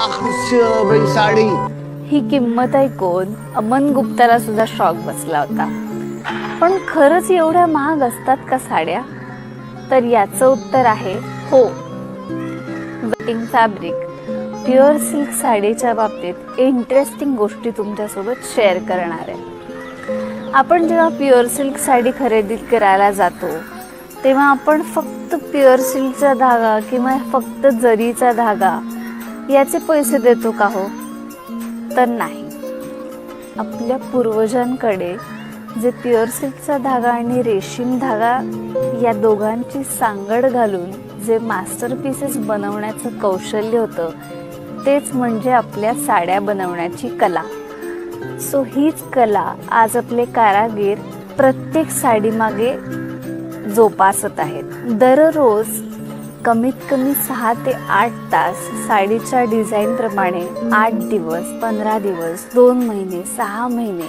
लाख साडी. ही किंमत ऐकून अमन गुप्ताला सुद्धा शॉक बसला होता. पण खरंच एवढ्या महाग असतात का साड्या? तर याचं उत्तर आहे हो. वेटिंग फॅब्रिक प्युअर सिल्क साडीच्या बाबतीत इंटरेस्टिंग गोष्टी तुमच्यासोबत शेअर करणार आहे. आपण जेव्हा प्युअर सिल्क साडी खरेदी करायला जातो तेव्हा आपण फक्त प्युअर सिल्कचा धागा किंवा फक्त जरीचा धागा याचे पैसे देतो का हो? तर नाही. आपल्या पूर्वजांकडे जे प्युअर सिल्कचा धागा आणि रेशीम धागा या दोघांची सांगड घालून जे मास्टर पीसेस बनवण्याचं कौशल्य होतं तेच म्हणजे आपल्या साड्या बनवण्याची कला. सो हीच कला आज आपले कारागीर प्रत्येक साडीमागे जोपासत आहेत. दररोज कमीत कमी सहा ते आठ तास साडीच्या डिझाईनप्रमाणे आठ दिवस पंधरा दिवस दोन महिने सहा महिने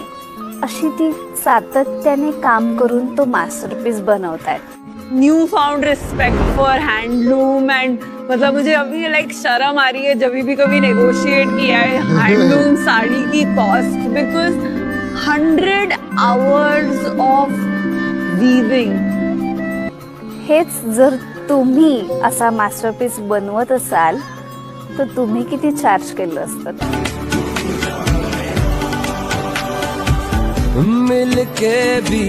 अशी ती सातत्याने काम करून तो मास्टरपीस बनवत आहेत new found respect for handloom and मतलब मुझे अभी लाइक शर्म आ रही है जब भी कभी नेगोशिएट किया है हैंडलूम साड़ी की cost because hundred hours of weaving हेच जर तुम्ही असा मास्टरपीस बनवत असाल तर तुम्ही किती चार्ज केलं असतं? मिल के भी